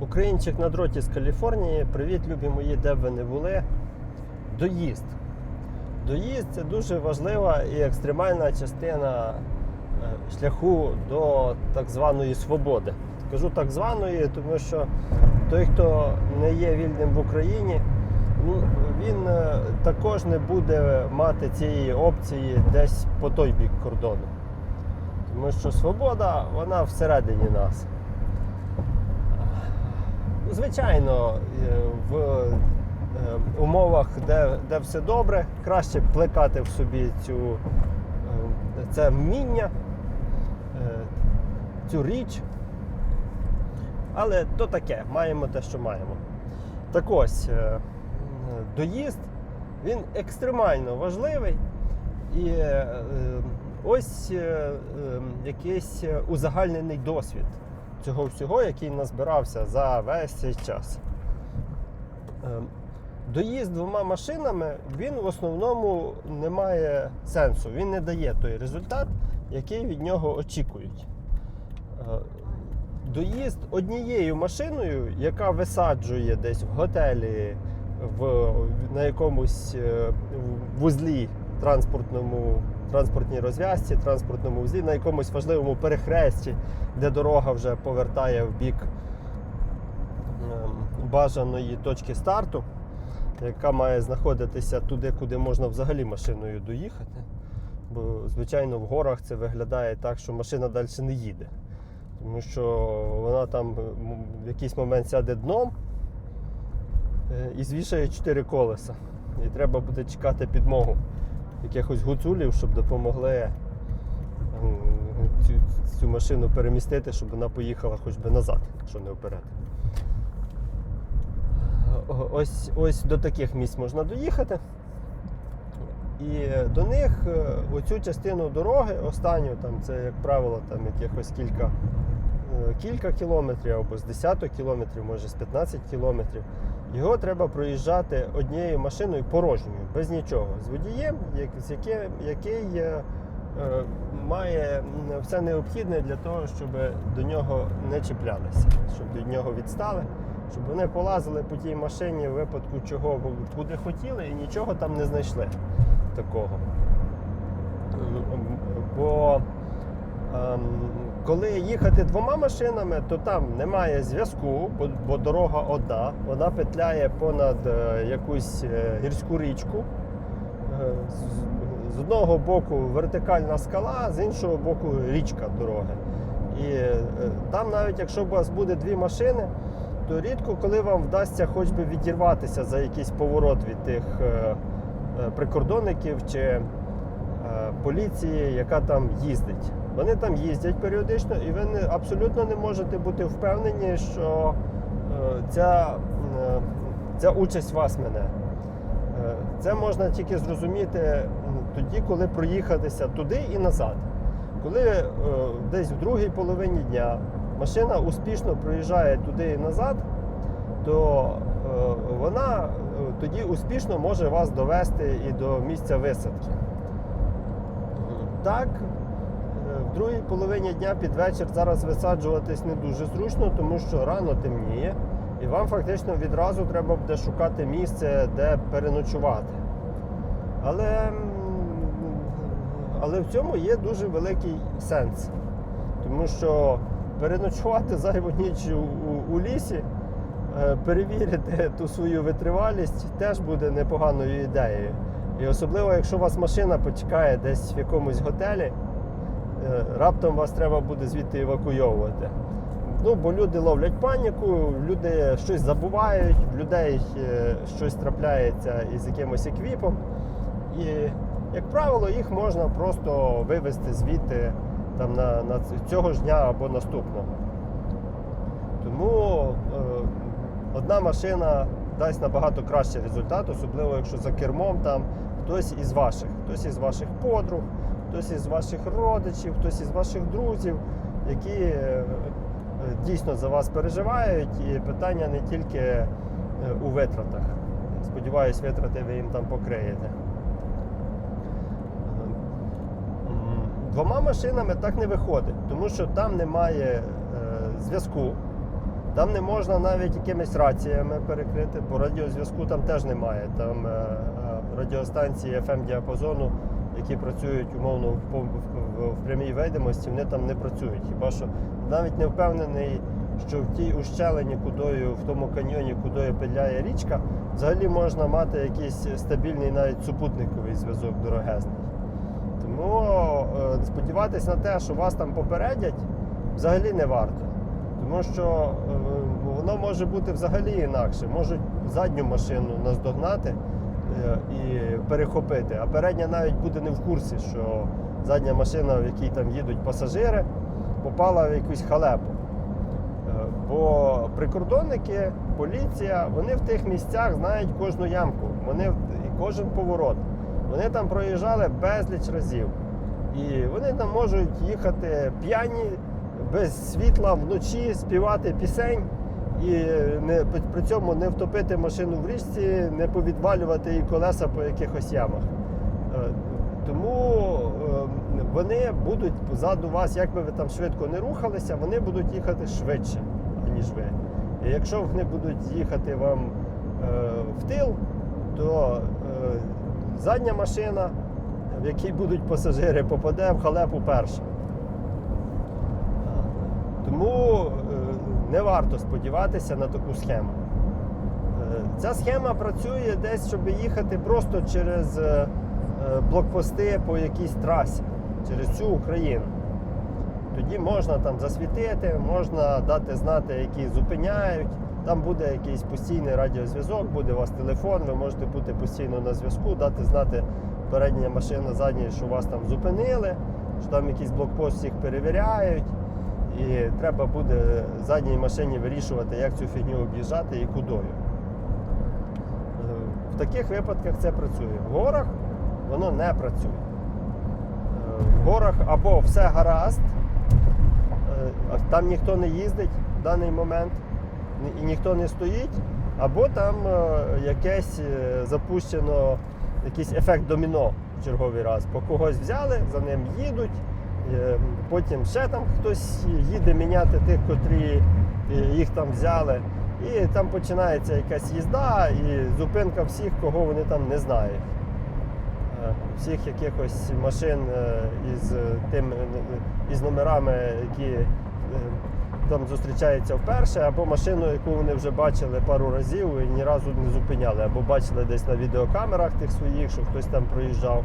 Українчик на дроті з Каліфорнії. Привіт, любі мої, де б ви не були. Доїзд. Доїзд це дуже важлива і екстремальна частина е, шляху до так званої свободи. Кажу так званої, тому що той, хто не є вільним в Україні, ну, він е, також не буде мати цієї опції десь по той бік кордону. Тому що свобода, вона всередині нас. Звичайно, е, в е, умовах, де, де все добре, краще плекати в собі цю, е, це вміння, цю річ. Але то таке, маємо те, що маємо. Так ось, доїзд, він екстремально важливий. І ось якийсь узагальнений досвід цього всього, який назбирався за весь цей час. Е, Доїзд двома машинами він в основному не має сенсу. Він не дає той результат, який від нього очікують. Е, Доїзд однією машиною, яка висаджує десь в готелі, в, на якомусь е, вузлі транспортному, транспортній розв'язці, транспортному вузлі, на якомусь важливому перехресті, де дорога вже повертає в бік ем, бажаної точки старту, яка має знаходитися туди, куди можна взагалі машиною доїхати. Бо, звичайно, в горах це виглядає так, що машина далі не їде. Тому що вона там в якийсь момент сяде дном е, і звішає чотири колеса. І треба буде чекати підмогу якихось гуцулів, щоб допомогли цю, цю машину перемістити, щоб вона поїхала хоч би назад, якщо не вперед. Ось, ось до таких місць можна доїхати. І до них е, оцю частину дороги, останню, там це, як правило, там якихось кілька, кілька кілометрів або з десяток кілометрів, може з 15 кілометрів. Його треба проїжджати однією машиною порожньою, без нічого, з водієм, який е, е, має все необхідне для того, щоб до нього не чіплялися, щоб від нього відстали, щоб вони полазили по тій машині в випадку чого куди хотіли і нічого там не знайшли такого. Бо ем, коли їхати двома машинами, то там немає зв'язку, бо, дорога одна, вона петляє понад е, якусь е, гірську річку. Е, з- одного боку вертикальна скала, з іншого боку річка дороги. І там, навіть якщо у вас буде дві машини, то рідко коли вам вдасться хоч би відірватися за якийсь поворот від тих прикордонників чи поліції, яка там їздить. Вони там їздять періодично, і ви не, абсолютно не можете бути впевнені, що е, ця, е, ця участь вас мене. Е, Це можна тільки зрозуміти тоді, коли проїхатися туди і назад. Коли е, десь в другій половині дня машина успішно проїжджає туди і назад, то е, вона е, тоді успішно може вас довести і до місця висадки. Так, в другій половині дня під вечір зараз висаджуватись не дуже зручно, тому що рано темніє, і вам фактично відразу треба буде шукати місце, де переночувати. Але, але в цьому є дуже великий сенс. Тому що переночувати зайву ніч у, у, лісі, е, перевірити ту свою витривалість теж буде непоганою ідеєю. І особливо, якщо у вас машина почекає десь в якомусь готелі, раптом вас треба буде звідти евакуйовувати. Ну, бо люди ловлять паніку, люди щось забувають, в людей е, щось трапляється із якимось еквіпом. І, як правило, їх можна просто вивезти звідти там, на, на цього ж дня або наступного. Тому е, одна машина дасть набагато кращий результат, особливо якщо за кермом там хтось із ваших, хтось із ваших подруг, хтось із ваших родичів, хтось із ваших друзів, які е, е, дійсно за вас переживають, і питання не тільки е, у витратах. Сподіваюсь, витрати ви їм там покриєте. Двома машинами так не виходить, тому що там немає е, зв'язку. Там не можна навіть якимись раціями перекрити, бо радіозв'язку там теж немає. Там е, е, радіостанції FM діапазону, які працюють умовно в, прямій видимості, вони там не працюють. Хіба що навіть не впевнений, що в тій ущелині, кудою, в тому каньйоні, кудою петляє річка, взагалі можна мати якийсь стабільний навіть супутниковий зв'язок дорогезний. Тому е, сподіватися на те, що вас там попередять, взагалі не варто. Тому що е, воно може бути взагалі інакше. Можуть задню машину наздогнати і перехопити, а передня навіть буде не в курсі, що задня машина, в якій там їдуть пасажири, попала в якусь халепу. Е, Бо прикордонники, поліція, вони в тих місцях знають кожну ямку, вони і кожен поворот. Вони там проїжджали безліч разів. І вони там можуть їхати п'яні, без світла вночі, співати пісень і не, при цьому не втопити машину в річці, не повідвалювати її колеса по якихось ямах. Е, Тому е, вони будуть позаду вас, як би ви там швидко не рухалися, вони будуть їхати швидше, ніж ви. І якщо вони будуть їхати вам е, в тил, то е, задня машина, в якій будуть пасажири, попаде в халепу перша. Тому е, не варто сподіватися на таку схему. Е, Ця схема працює десь, щоб їхати просто через е, е, блокпости по якійсь трасі, через всю Україну. Тоді можна там засвітити, можна дати знати, які зупиняють. Там буде якийсь постійний радіозв'язок, буде у вас телефон, ви можете бути постійно на зв'язку, дати знати передня машина, задня, що вас там зупинили, що там якийсь блокпост всіх перевіряють. І треба буде задній машині вирішувати, як цю фігню об'їжджати і кудою. Е, В таких випадках це працює. В горах воно не працює. Е, В горах або все гаразд, е, там ніхто не їздить в даний момент і ніхто не стоїть, або там якесь запущено якийсь ефект доміно в черговий раз. По когось взяли, за ним їдуть. Е, Потім ще там хтось їде міняти тих, котрі е, їх там взяли. І там починається якась їзда і зупинка всіх, кого вони там не знають. Е, Всіх якихось машин е, із тим, із номерами, які там зустрічаються вперше, або машину, яку вони вже бачили пару разів і ні разу не зупиняли, або бачили десь на відеокамерах тих своїх, що хтось там проїжджав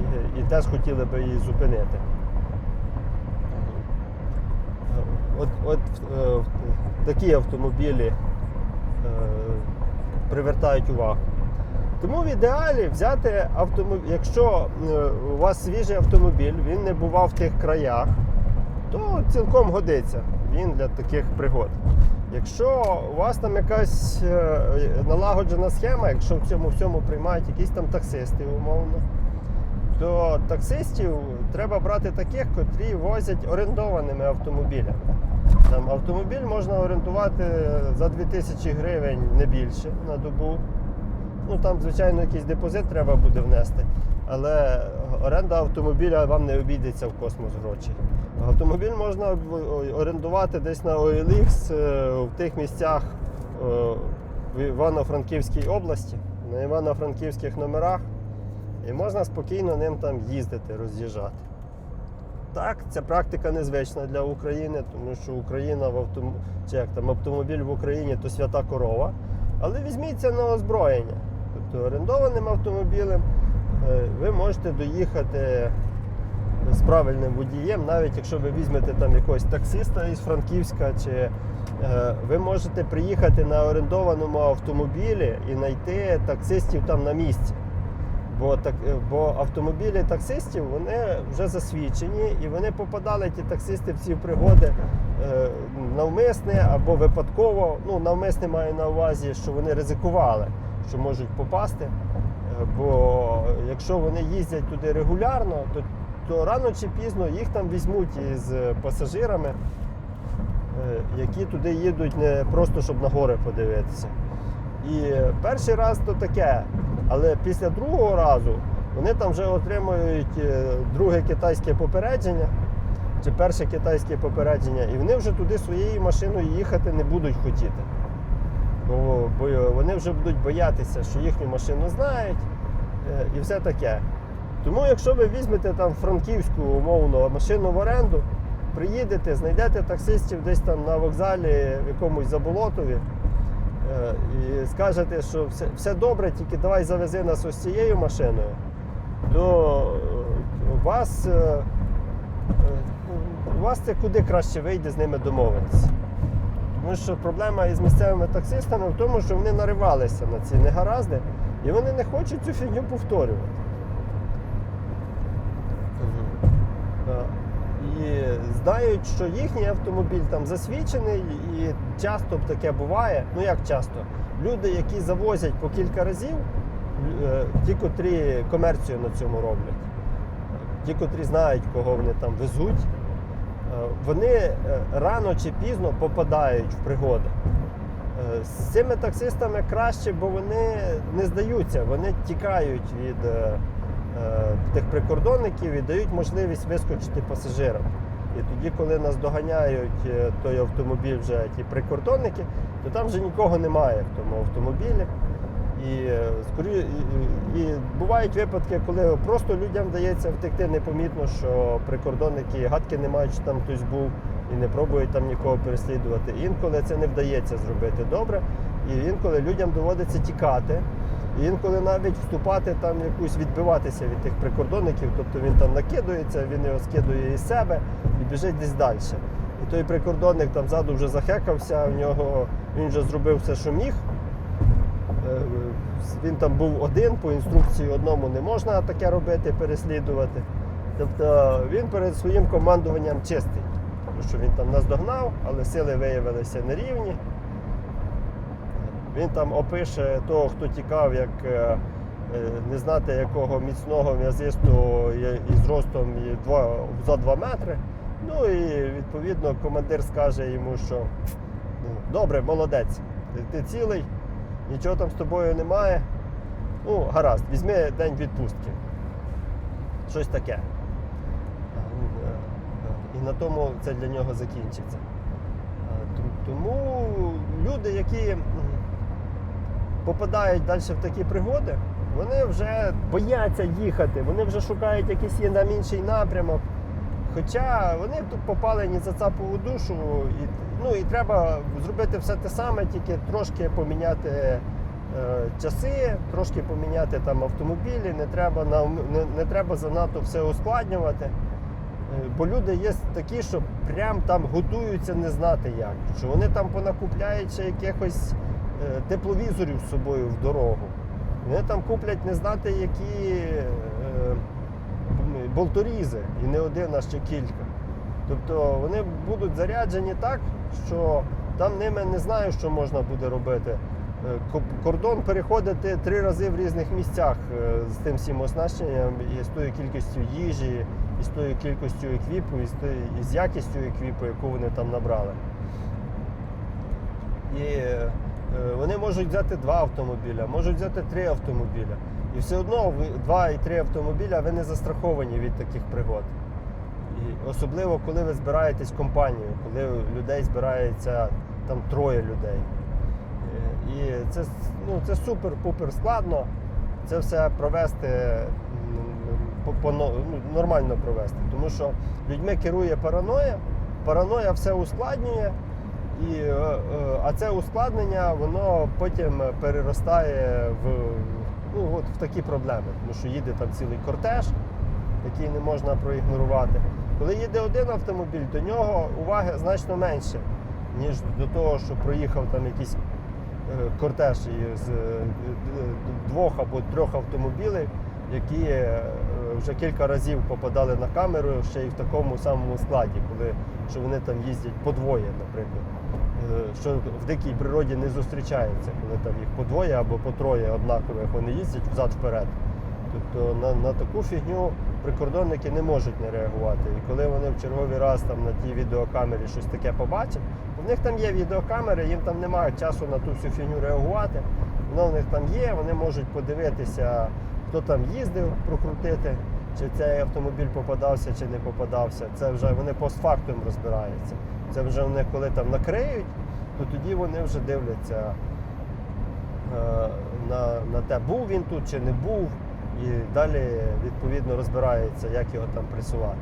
і, і теж хотіли би її зупинити. От, от е, такі автомобілі е, привертають увагу. Тому в ідеалі взяти автомобіль, якщо е, у вас свіжий автомобіль, він не бував в тих краях, то цілком годиться він для таких пригод. Якщо у вас там якась е, налагоджена схема, якщо в цьому всьому приймають якісь там таксисти, умовно, то таксистів треба брати таких, котрі возять орендованими автомобілями. Там автомобіль можна орендувати за 2000 гривень не більше на добу. Ну там, звичайно, якийсь депозит треба буде внести, але оренда автомобіля вам не обійдеться в космос грошей. Автомобіль можна орендувати десь на OLX е, в тих місцях е, в Івано-Франківській області, на Івано-Франківських номерах, і можна спокійно ним там їздити, роз'їжджати. Так, ця практика незвична для України, тому що Україна в автом... чи як там автомобіль в Україні то свята корова. Але візьміться на озброєння. Тобто орендованим автомобілем е, ви можете доїхати з правильним водієм, навіть якщо ви візьмете там якогось таксиста із Франківська, чи е, ви можете приїхати на орендованому автомобілі і знайти таксистів там на місці. Бо, так, е, бо автомобілі таксистів вони вже засвідчені і вони попадали ті таксисти в ці пригоди е, навмисне або випадково. Ну, навмисне маю на увазі, що вони ризикували, що можуть попасти. Е, Бо якщо вони їздять туди регулярно, то, то рано чи пізно їх там візьмуть із пасажирами, е, які туди їдуть не просто щоб на гори подивитися. І перший раз то таке, але після другого разу вони там вже отримують е, друге китайське попередження, чи перше китайське попередження, і вони вже туди своєю машиною їхати не будуть хотіти. Бо, бо вони вже будуть боятися, що їхню машину знають е, і все таке. Тому, якщо ви візьмете там франківську умовно машину в оренду, приїдете, знайдете таксистів десь там на вокзалі в якомусь заболотові і скажете, що все, все добре, тільки давай завези нас ось цією машиною, то е, у вас, е, е, у вас це куди краще вийде з ними домовитися. Тому що проблема із місцевими таксистами в тому, що вони наривалися на ці негаразди і вони не хочуть цю фігню повторювати. Е, І знають, що їхній автомобіль там засвідчений, і часто таке буває. Ну як часто? Люди, які завозять по кілька разів, е, ті, котрі комерцію на цьому роблять, ті, котрі знають, кого вони там везуть, е, вони е, рано чи пізно попадають в пригоди. З цими таксистами краще, бо вони не здаються, вони тікають від тих прикордонників і дають можливість вискочити пасажирам. І тоді, коли нас доганяють е, той автомобіль, вже ті прикордонники, то там вже нікого немає в тому автомобілі. Е, і, і, і бувають випадки, коли просто людям вдається втекти непомітно, що прикордонники гадки не мають, що там хтось був і не пробують там нікого переслідувати. Інколи це не вдається зробити добре, і інколи людям доводиться тікати. І інколи навіть вступати там якусь відбиватися від тих прикордонників, тобто він там накидується, він його скидує із себе і біжить десь далі. І той прикордонник там ззаду вже захекався, в нього він вже зробив все, що міг. Е, Він там був один, по інструкції одному не можна таке робити, переслідувати. Тобто він перед своїм командуванням чистий, тому що він там наздогнав, але сили виявилися нерівні. Він там опише того, хто тікав, як е, е, не знати якого міцного м'язистого і- і зростом за 2 метри. Ну і відповідно командир скаже йому, що ну, добре, молодець, ти, цілий, нічого там з тобою немає. Ну, гаразд, візьми день відпустки. Щось таке. Е, І на тому це для нього закінчиться. Тому люди, які попадають далі в такі пригоди, вони вже бояться їхати, вони вже шукають якийсь нам інший напрямок. Хоча вони тут попали ні за цапову душу, і, ну, і треба зробити все те саме, тільки трошки поміняти е, часи, трошки поміняти там автомобілі, не треба, нам, не, не треба занадто все ускладнювати. Е, Бо люди є такі, що прям там готуються не знати як. Що вони там понакупляють ще якихось тепловізорів з собою в дорогу. Вони там куплять не знати, які е, болторізи, і не один, а ще кілька. Тобто вони будуть заряджені так, що там ними не знаю, що можна буде робити. Е, Кордон переходити три рази в різних місцях е, з тим всім оснащенням, і з тою кількістю їжі, і з тою кількістю еквіпу, і з, тою- і з якістю еквіпу, яку вони там набрали. І е, вони можуть взяти два автомобіля, можуть взяти три автомобіля. І все одно ви два і три автомобіля ви не застраховані від таких пригод. І особливо, коли ви збираєтесь компанією, коли людей збирається там троє людей. Е, І це, ну, це супер-пупер складно. Це все провести ну, нормально провести. Тому що людьми керує параноя, параноя все ускладнює. І, е, е, а це ускладнення воно потім переростає в, ну, от, в такі проблеми, тому що їде там цілий кортеж, який не можна проігнорувати. Коли їде один автомобіль, до нього уваги значно менше, ніж до того, що проїхав там якийсь е, кортеж е, двох або трьох автомобілів, які вже кілька разів попадали на камеру ще й в такому самому складі, коли що вони там їздять подвоє, наприклад. Е, Що в дикій природі не зустрічається, коли там їх по двоє або по троє однакових вони їздять взад-вперед. Тобто на, на таку фігню прикордонники не можуть не реагувати. І коли вони в черговий раз там на тій відеокамері щось таке побачать, в них там є відеокамери, їм там немає часу на ту всю фігню реагувати. Воно в них там є, вони можуть подивитися, хто там їздив, прокрутити чи цей автомобіль попадався, чи не попадався. Це вже вони постфактум розбираються. Це вже вони коли там накриють, то тоді вони вже дивляться е, на, на те, був він тут чи не був, і далі відповідно розбираються, як його там пресувати.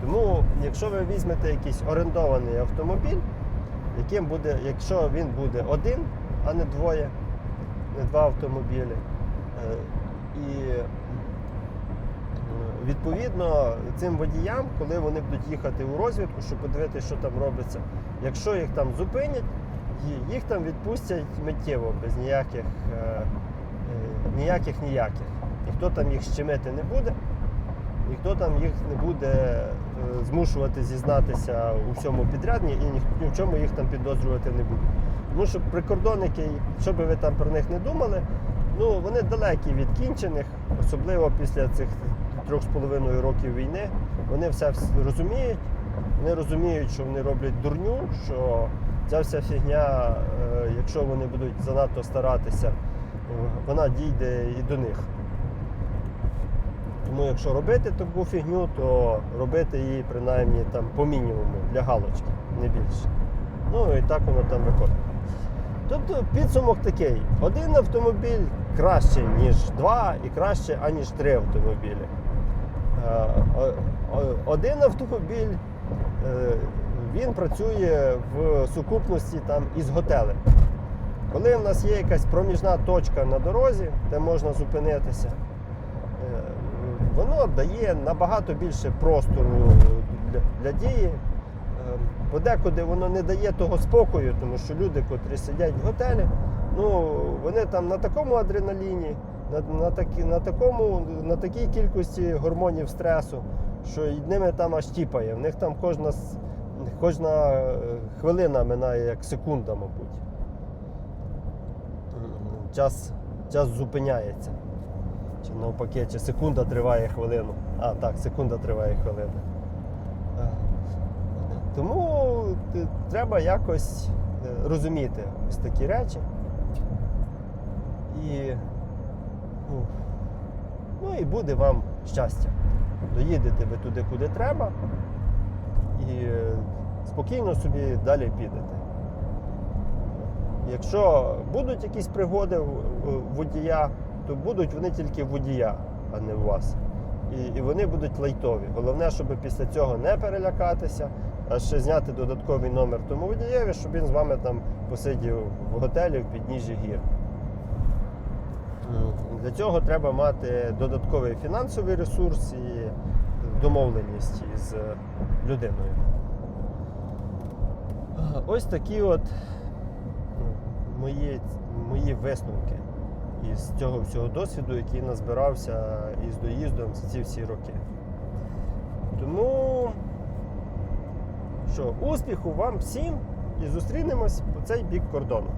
Тому, якщо ви візьмете якийсь орендований автомобіль, яким буде, якщо він буде один, а не двоє, не два автомобілі, е, і е, відповідно цим водіям, коли вони будуть їхати у розвідку, щоб подивитися, що там робиться, якщо їх там зупинять, їх там відпустять миттєво, без ніяких е, е, ніяких ніяких. Ніхто там їх щемити не буде, ніхто там їх не буде змушувати зізнатися у всьому підрядні і ні, ні в чому їх там підозрювати не буде. Тому що прикордонники, що би ви там про них не думали, ну вони далекі від кінчених, особливо після цих трьох з половиною років війни. Вони все розуміють. Вони розуміють, що вони роблять дурню, що ця вся фігня, е, якщо вони будуть занадто старатися, е, вона дійде і до них. Тому якщо робити таку фігню, то робити її принаймні там по мінімуму для галочки, не більше. Ну і так воно там виходить. Тобто підсумок такий: один автомобіль краще, ніж два, і краще, аніж три автомобілі. Е, Один автомобіль е, він працює в сукупності там із готелем. Коли в нас є якась проміжна точка на дорозі, де можна зупинитися, е, воно дає набагато більше простору для, для дії. Подекуди воно не дає того спокою, тому що люди, котрі сидять в готелі, ну вони там на такому адреналіні, на, на, такі, на, такому, на такій кількості гормонів стресу, що ними там аж тіпає. В них там кожна, кожна е, хвилина минає як секунда, мабуть. Час, час зупиняється. Чи навпаки, чи секунда триває хвилину. А, так, секунда триває хвилину. Е, Тому е, треба якось розуміти ось такі речі. Ну, ну і буде вам щастя. Доїдете ви туди, куди треба, і спокійно собі далі підете. Якщо будуть якісь пригоди водія, то будуть вони тільки водія, а не у вас. І, і вони будуть лайтові. Головне, щоб після цього не перелякатися, а ще зняти додатковий номер тому водієві, щоб він з вами там посидів в готелі в підніжжі гір. Для цього треба мати додатковий фінансовий ресурс і домовленість із людиною. Ось такі от ну, мої, мої висновки із цього всього досвіду, який назбирався із доїздом за ці всі роки. Тому що, успіху вам всім і зустрінемось по цей бік кордону.